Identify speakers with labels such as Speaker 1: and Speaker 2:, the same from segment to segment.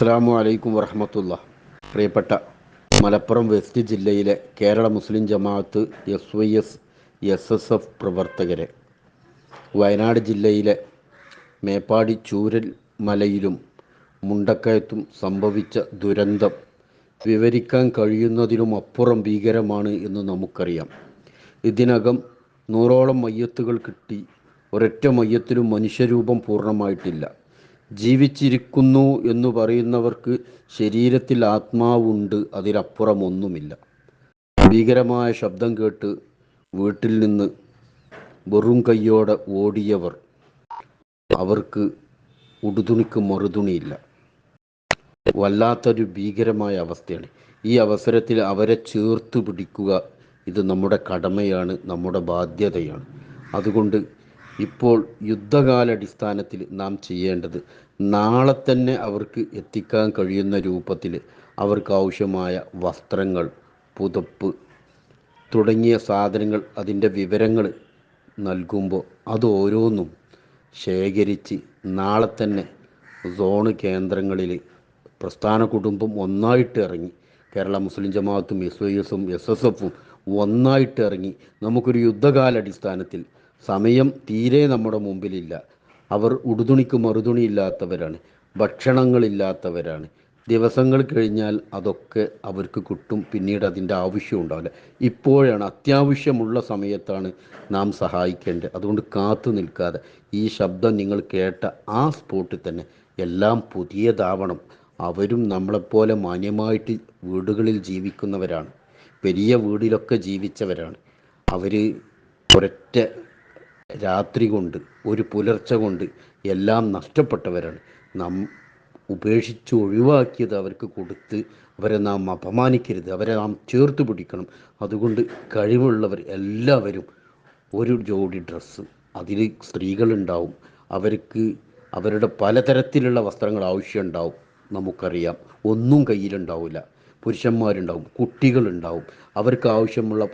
Speaker 1: അസ്സാമു അലൈക്കും വറഹമത്തുള്ള. പ്രിയപ്പെട്ട മലപ്പുറം വെസ്റ്റ് ജില്ലയിലെ Kerala Muslim Jamaat S Y S S S F പ്രവർത്തകരെ വയനാട് ജില്ലയിലെ മേപ്പാടി ചൂരൽ മലയിലും മുണ്ടക്കയത്തും സംഭവിച്ച ദുരന്തം വിവരിക്കാൻ കഴിയുന്നതിലും അപ്പുറം ഭീകരമാണ് എന്ന് നമുക്കറിയാം. ഇതിനകം നൂറോളം മയ്യത്തുകൾ കിട്ടി. ഒരൊറ്റ മയ്യത്തിലും മനുഷ്യരൂപം പൂർണമായിട്ടില്ല. ജീവിച്ചിരിക്കുന്നു എന്ന് പറയുന്നവർക്ക് ശരീരത്തിൽ ആത്മാവുണ്ട് അതിലപ്പുറമൊന്നുമില്ല. ഭീകരമായ ശബ്ദം കേട്ട് വീട്ടിൽ നിന്ന് വെറും കൈയോടെ ഓടിയവർ. അവർക്ക് ഉടുതുണിക്ക് മറുതുണിയില്ല. വല്ലാത്തൊരു ഭീകരമായ അവസ്ഥയാണ്. ഈ അവസരത്തിൽ അവരെ ചേർത്ത് പിടിക്കുക ഇത് നമ്മുടെ കടമയാണ് നമ്മുടെ ബാധ്യതയാണ്. അതുകൊണ്ട് ഇപ്പോൾ യുദ്ധകാലടിസ്ഥാനത്തിൽ നാം ചെയ്യേണ്ടത് നാളെ തന്നെ അവർക്ക് എത്തിക്കാൻ കഴിയുന്ന രൂപത്തിൽ അവർക്ക് ആവശ്യമായ വസ്ത്രങ്ങൾ പുതപ്പ് തുടങ്ങിയ സാധനങ്ങൾ അതിന്റെ വിവരങ്ങൾ നൽകുമ്പോൾ അത് ഓരോന്നും ശേഖരിച്ച് നാളെ തന്നെ സോണ് കേന്ദ്രങ്ങളിൽ പ്രസ്ഥാന കുടുംബം ഒന്നായിട്ട് ഇറങ്ങി കേരള മുസ്ലിം ജമാഅത്തും എസ് ഐ എസും എസ് എസ് എഫും ഒന്നായിട്ട് ഇറങ്ങി നമുക്കൊരു യുദ്ധകാലടിസ്ഥാനത്തിൽ സമയം തീരെ നമ്മുടെ മുമ്പിലില്ല. അവർ ഉടുതുണിക്ക് മറുതുണി ഇല്ലാത്തവരാണ് ഭക്ഷണങ്ങളില്ലാത്തവരാണ്. ദിവസങ്ങൾ കഴിഞ്ഞാൽ അതൊക്കെ അവർക്ക് കിട്ടും. പിന്നീട് അതിന്റെ ആവശ്യം ഉണ്ടാവില്ല. ഇപ്പോഴാണ് അത്യാവശ്യമുള്ള സമയത്താണ് നാം സഹായിക്കേണ്ടത്. അതുകൊണ്ട് കാത്തു നിൽക്കാതെ ഈ ശബ്ദം നിങ്ങൾ കേട്ട ആ സ്പോട്ടിൽ തന്നെ എല്ലാം പുതിയതാവണം. അവരും നമ്മളെപ്പോലെ മാന്യമായിട്ട് വീടുകളിൽ ജീവിക്കുന്നവരാണ്. വലിയ വീടിലൊക്കെ ജീവിച്ചവരാണ്. അവർ ഒരൊറ്റ രാത്രി കൊണ്ട് ഒരു പുലർച്ച കൊണ്ട് എല്ലാം നഷ്ടപ്പെട്ടവരാണ്. നാം ഉപേക്ഷിച്ച് ഒഴിവാക്കിയത് അവർക്ക് കൊടുത്ത് അവരെ നാം അപമാനിക്കരുത് അവരെ നാം ചേർത്ത് പിടിക്കണം. അതുകൊണ്ട് കഴിവുള്ളവർ എല്ലാവരും ഒരു ജോഡി ഡ്രസ്സ് അതിൽ സ്ത്രീകളുണ്ടാവും. അവർക്ക് അവരുടെ പലതരത്തിലുള്ള വസ്ത്രങ്ങൾ ആവശ്യമുണ്ടാവും നമുക്കറിയാം. ഒന്നും കയ്യിലുണ്ടാവില്ല പുരുഷന്മാരുണ്ടാവും കുട്ടികളുണ്ടാവും. അവർക്ക് ആവശ്യമുള്ള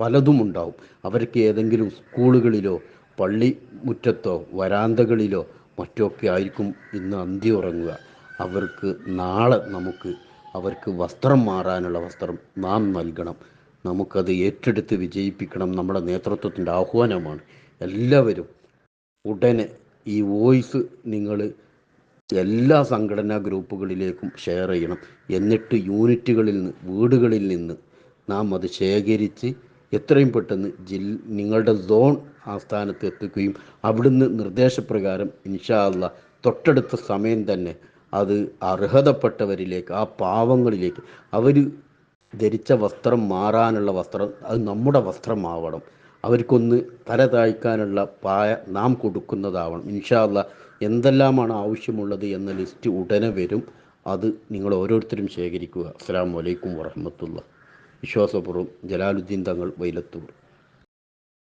Speaker 1: പലതും ഉണ്ടാവും. അവർക്ക് ഏതെങ്കിലും സ്കൂളുകളിലോ പള്ളി മുറ്റത്തോ വരാന്തകളിലോ മറ്റൊക്കെ ആയിരിക്കും ഇന്ന് അന്തി ഉറങ്ങുക. അവർക്ക് നാളെ നമുക്ക് അവർക്ക് വസ്ത്രം മാറാനുള്ള വസ്ത്രം നാം നൽകണം. നമുക്കത് ഏറ്റെടുത്ത് വിജയിപ്പിക്കണം നമ്മുടെ നേതൃത്വത്തിന്റെ ആഹ്വാനമാണ്. എല്ലാവരും ഉടനെ ഈ വോയിസ് നിങ്ങൾ എല്ലാ സംഘടനാ ഗ്രൂപ്പുകളിലേക്കും ഷെയർ ചെയ്യണം. എന്നിട്ട് യൂണിറ്റുകളിൽ നിന്ന് വീടുകളിൽ നിന്ന് നാം അത് ശേഖരിച്ച് എത്രയും പെട്ടെന്ന് ജിൽ നിങ്ങളുടെ സോൺ ആസ്ഥാനത്ത് എത്തിക്കുകയും അവിടുന്ന് നിർദ്ദേശപ്രകാരം ഇൻഷാ അല്ല തൊട്ടടുത്ത സമയം തന്നെ അത് അർഹതപ്പെട്ടവരിലേക്ക് ആ പാവങ്ങളിലേക്ക് അവർ ധരിച്ച വസ്ത്രം മാറാനുള്ള വസ്ത്രം അത് നമ്മുടെ വസ്ത്രമാവണം. അവർക്കൊന്ന് തല താഴ്ക്കാനുള്ള പായ നാം കൊടുക്കുന്നതാവണം. ഇൻഷാ അല്ല എന്തെല്ലാമാണ് ആവശ്യമുള്ളത് എന്ന ലിസ്റ്റ് ഉടനെ വരും. അത് നിങ്ങൾ ഓരോരുത്തരും ശേഖരിക്കുക. അസ്സാം വലൈക്കും വറഹമത്തുള്ള വിശ്വാസപൂർവം ജലാലുദ്ദീൻ തങ്ങൾ വൈലത്തൂർ